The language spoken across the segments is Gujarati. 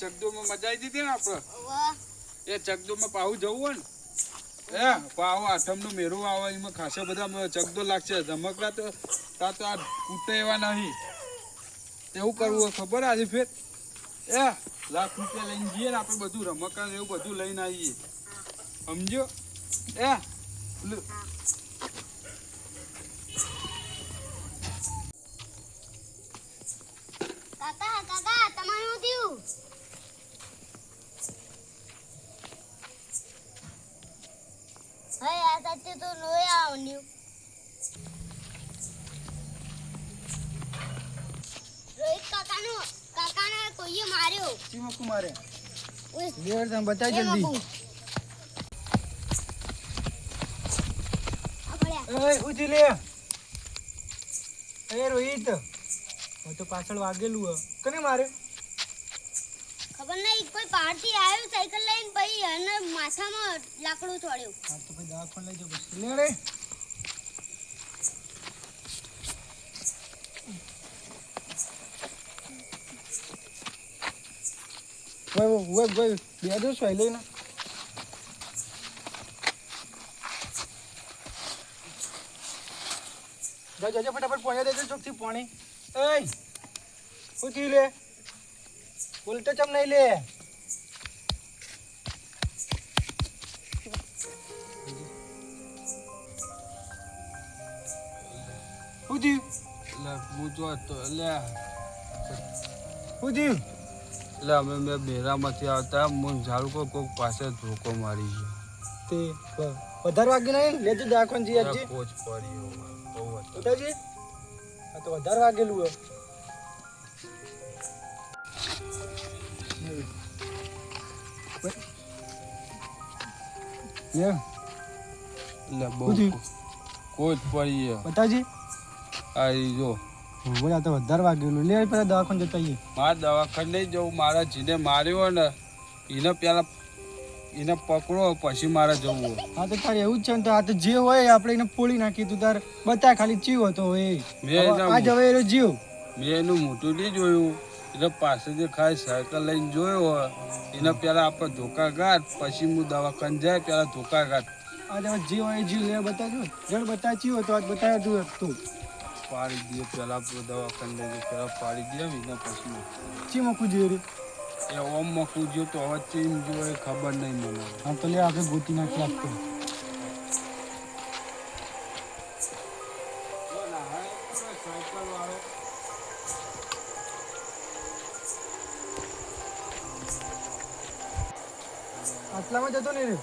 ચકદોમાં મજા આવી દીધી ને આપણે? એ ચકદોમાં પાવું જવું હોય ને? એ પાવ આઠમનું મેરું આવે એમાં ખાસા બધા ચગદો લાગશે. ધમકડા તો તા તો આ કૂટે એવા નહીં. તેવું કરવું હોય ખબર આજે ફેર? એ લાખ રૂપિયા લઈને જઈએ ને આપણે બધું રમકડા એવું બધું લઈને આવીએ. સમજો એ લો. કાકા કાકા તમારું થયું સાચે તો લોહી આવન્યું રોહિત કાકાનો કાકાને કોઈએ માર્યો? ચીમો કુમારે ઓય, લેવડ તમે બતાવી જલ્દી. એ લે. એ રોહિત હું તો પાછળ વાગેલું હ. કને માર્યો? ખબર નહીં કોઈ પાર્ટી આવ્યો, સાયકલ લઈને પછી એને માથામાં લાકડું થોડ્યું હા, તો ભાઈ પણ લઈ જાવ પછી લે ઓય ઓય ઓય બે દો સોય લઈને. જા જા ફટાફટ પોણ્યા દેજો ચોકથી પોણી. એય ઉઠી લે? ઉલટો ચમ નહીં લે ઉઠી લે હું જો તો લે ઉઠી એટલે અમે મેં બેરામાંથી આવતા હું ઝાડુ કોઈ કોઈક પાસે ધોકો મારી ગયો તે વ- વધારે વાગ્યું નહીં લેજો દાખવન જી ત્યાં આજજી કોચ પડ્યો બહુ હતો. ઉતાજી આ તો વધારે વાગેલું હે લે બહુ કોચ પડી ગયો બતાજી આ જો બોલ તો વધારે વાગેલું. લે પેલા દવાખાને જતા આવીએ. મારા દવાખાને નહીં જવું. મારા જીને માર્યો ને એને પેલા એને પકડો પછી મારે જવું હોય. હા તો તારે એવું જ છે ને તો આ તો જે હોય આપણે એને પોળી નાખી તું. તાર બતા ખાલી જીવ હતો એ. મેં આ જવે જીવ. મેં એનું મોટું નહીં જોયું. એટલે પાસેથી ખાલી સાયકલ લઈને જોયો હોય એને પેલા આપણે ધોકા ગાત પછી હું દવાખાને જાય પેલા ધોકા ગાત આ જવે જે હોય એ જીવ લે બતાજો જણ બતા ચીવ હતો આજ બતાવ્યો તું તું. પાડી દે પહેલાં દવાખાને લઈ પેલા પાડી દે એના પછી ચી મૂકું જોઈએ રે? એ ઓમ મકું જો તો હવે ચીમ જો એ ખબર નહીં મને. હા તો લે આપણે ગોતી નાખી આપતો. આટલામાં જતો નહીં રે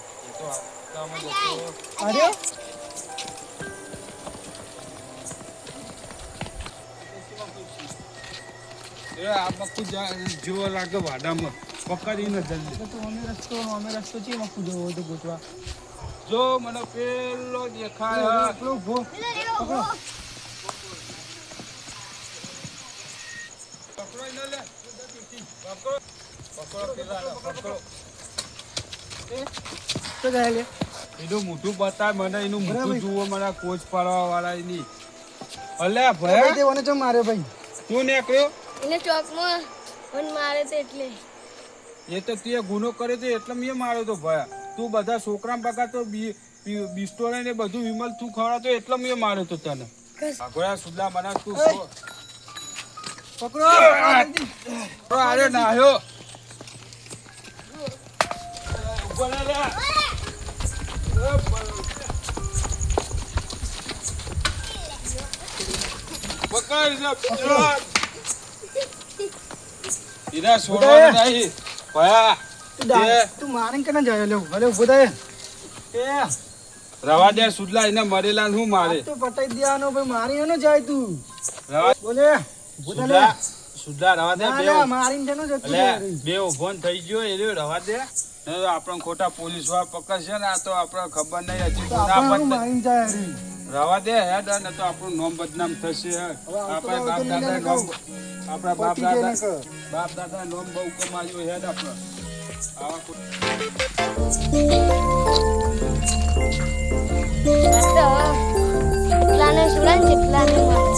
અરે? એ આ મકું જેવો લાગે વાડામાં. પકડીને જલ્દી. તો અમે રસ્તો અમે રસ્તો ચી મકુ જવો તો ગોતવા? જો મને પેલો દેખાય. પેલો પેલો પકડો. લે. પકડો પકડો પેલા પકડો. તો જાય લે. એનું મોઢું બતાય મને એનું મોઢું જુઓ મને કોચ પાડવા વાળા એની અલે ભાઈ દેવાને જો મારે ભાઈ? તું નીકળ્યો? એને ચોકમાં મને મારે તો એટલે. એ તો તે ગુનો કર્યો તો એટલે મેં માર્યો તો ભયા. તું બધા છોકરા બગા તો બિસ્ટોરે ને બધું વિમલ તું ખવડાવતો એટલે મેં માર્યો તો તને. આગોયા સુધા મને તું પકડો. આરે નાહ્યો નહીં. ભયા, તું જાય ભલે ઊભો થાય એ રવા દે સુડલા એને મરેલા હું મારે તો પટાઈ દેવાનો ભાઈ મારી ન જાય તું રવા બોલે ઊભો થા લે. સુડલા સુડલા રવા દે બે મારીને જતું. બે ફોન થઈ ગયો એ રવા દે તો ખોટા પોલીસવાળા પકડશે ને આ તો આપણે ખબર નહીં હજી ગુના. રવા દે હેડ ને તો આપણું નામ બદનામ થશે. આપણે બાપ દાદા નામ આપણા બાપ દાદા. બાપ દાદા નામ બહુ કમાયું હેડ આપણે આવા કોઈ- કેટલાને સુડાય ને કેટલાને મારે